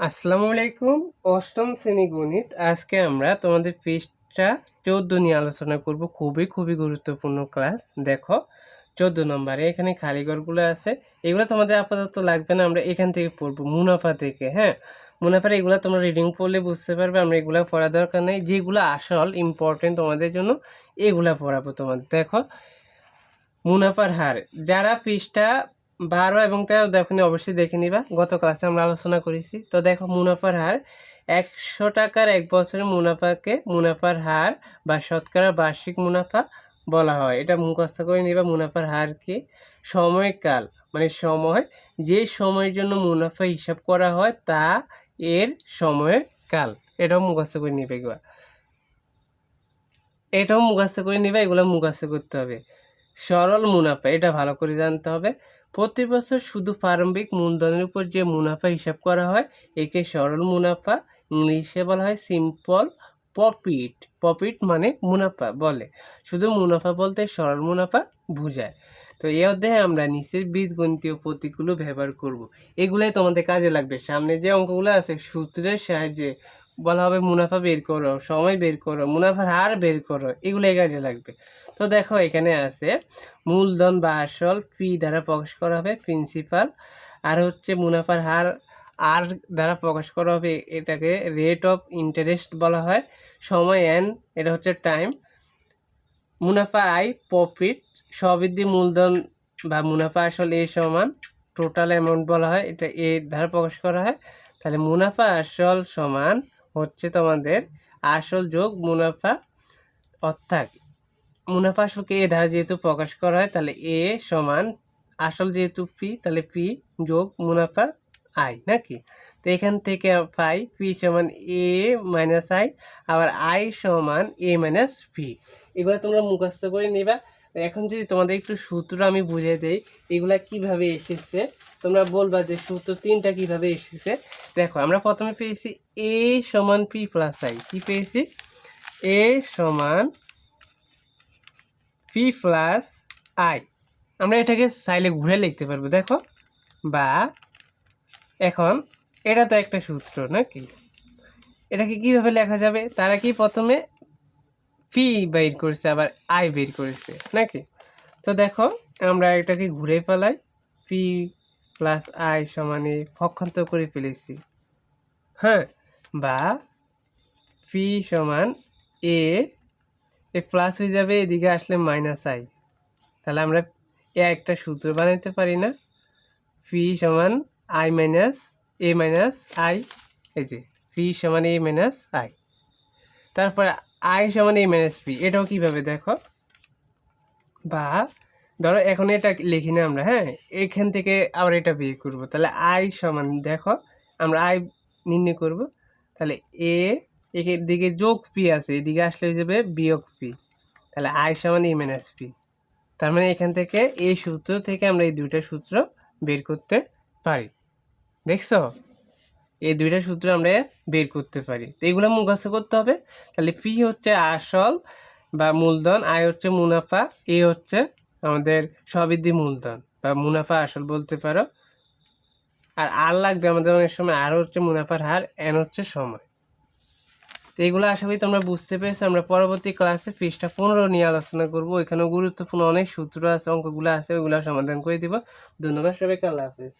আসসালামু আলাইকুম। অষ্টম শ্রেণি গণিত। আজকে আমরা তোমাদের পৃষ্ঠা চোদ্দ নিয়ে আলোচনা করব। খুবই খুবই গুরুত্বপূর্ণ ক্লাস। দেখো, চোদ্দ নম্বরে এখানে খালিঘরগুলো আছে। এগুলো তোমাদের আপাতত লাগবে না, আমরা এখান থেকে পড়ব মুনাফা থেকে হ্যাঁ? মুনাফার এগুলো তোমরা রিডিং পড়লে বুঝতে পারবে, আমরা এগুলো পড়া দরকার নেই। যেগুলো আসল ইম্পর্টেন্ট তোমাদের জন্য, এগুলো পড়াবো তোমাদের। দেখো, মুনাফার হার। যারা পৃষ্ঠা বারো এবং তেরো দেখো অবশ্যই দেখে নিবা। গত ক্লাসে আমরা আলোচনা করেছি। তো দেখো, মুনাফার হার, একশো টাকার এক বছরের মুনাফাকে মুনাফার হার বা শতকরা বার্ষিক মুনাফা বলা হয়। এটা মুখস্থ করে নিবা মুনাফার হার কি? সময়কাল মানে সময়। যে সময়ের জন্য মুনাফা হিসাব করা হয়, তা এর সময়ের কাল। এটাও মুখস্থ করে নিবে এগুলা এটাও মুখস্থ করে নিবে, এগুলো মুখস্থ করতে হবে। সরল মুনাফা, এটা ভালো করে জানতে হবে। প্রতি বছর শুধু প্রারম্ভিক মূলধনের উপর যে মুনাফা হিসাব করা হয়, একে সরল মুনাফা, ইংলিশে বলা হয় সিম্পল প্রফিট প্রফিট মানে মুনাফা বলে। শুধু মুনাফা বলতে সরল মুনাফা বোঝায়। তো এই অধ্যায়ে আমরা নিচের বীজগণিতীয় প্রতীকগুলো ব্যবহার করব। এগুলাই তোমাদের কাজে লাগবে। সামনে যে অঙ্কগুলো আছে, সূত্রের সাহায্যে বলা হবে মুনাফা বের করো, সময় বের করো, মুনাফার হার বের করো, এগুলো এই কাজে লাগবে। তো দেখো এখানে আছে, মূলধন বা আসল পি দ্বারা প্রকাশ করা হবে প্রিন্সিপাল আর হচ্ছে মুনাফার হার, আর দ্বারা প্রকাশ করা হবে এটাকে রেট অফ ইন্টারেস্ট বলা হয়, সময় এন এটা হচ্ছে টাইম মুনাফা আই প্রফিট সবৃদ্ধি মূলধন বা মুনাফা আসল এ সমান টোটাল অ্যামাউন্ট বলা হয়, এটা এ দ্বারা প্রকাশ করা হয়। তাহলে মুনাফা আসল সমান হচ্ছে তোমাদের আসল যোগ মুনাফা অর্থাৎ মুনাফা আসলকে এ দ্বারা যেহেতু প্রকাশ করা হয়, তাহলে এ সমান আসল যেহেতু পি, তাহলে পি যোগ মুনাফা আই নাকি? তো এখান থেকে পাই পি সমান এ মাইনাস আই আবার আই সমান এ মাইনাস পি এগুলো তোমরা মুখস্থ করে নিবা। এখন যদি তোমাদের একটু সূত্র আমি বুঝিয়ে দেই, এগুলা কীভাবে এসেছে? তোমরা বলবা যে সূত্র তিনটা কীভাবে এসেছে? দেখো, আমরা প্রথমে পেয়েছি এ সমান পি প্লাস আই কি পেয়েছি? এ সমান পি প্লাস আই আমরা এটাকে সাইলে ঘুরে লিখতে পারব, দেখো। বা এখন, এটা তো একটা সূত্র নাকি? এটাকে কীভাবে লেখা যাবে? তারা কি প্রথমে ফি বের করেছে, আবার আই বের করেছে, নাকি? তো দেখো, আমরা এটাকে ঘুরে ফেলাই পি প্লাস আই সমানে পক্ষান্তর করে ফেলেছি। হ্যাঁ বা পি সমান এ এ প্লাস হয়ে যাবে, এদিকে আসলে মাইনাস আই। তাহলে আমরা এ একটা সূত্র বানাইতে পারি না। পি সমান I minus A minus I, এই যে পি সমান এ মাইনাস আই। তারপরে আই সমান এ মাইনাস পি, এটাও কীভাবে দেখো? বা ধরো এখন এটা লিখি না আমরা হ্যাঁ? এখান থেকে আবার এটা বের করব। তাহলে আই সমান দেখো, আমরা আই নির্ণয় করব। তাহলে এ এর দিকে যোগ পি আছে, এদিকে আসলে হয়ে যাবে বিয়োগ পি তাহলে আই সমান এ মাইনাস পি তার মানে এখান থেকে এই সূত্র থেকে আমরা এই দুইটা সূত্র বের করতে পারি। দেখছ? এই দুইটা সূত্র আমরা বের করতে পারি। তো এগুলো মুখস্থ করতে হবে। তাহলে পি হচ্ছে আসল বা মূলধন আয় হচ্ছে মুনাফা, এ হচ্ছে আমাদের সবৃদ্ধি মূলধন বা মুনাফা আসল বলতে পারো। আর আর লাগবে আমাদের অনেক সময়, আর হচ্ছে মুনাফার হার, এন হচ্ছে সময়। তো এগুলো আশা করি তোমরা বুঝতে পেরেছ। আমরা পরবর্তী ক্লাসে পৃষ্ঠা পনেরো নিয়ে আলোচনা করব। ওইখানেও গুরুত্বপূর্ণ অনেক সূত্র আছে, অঙ্কগুলো আছে, ওইগুলো সমাধান করে দিব। ধন্যবাদ সবাইকে, আল্লাহ হাফিজ।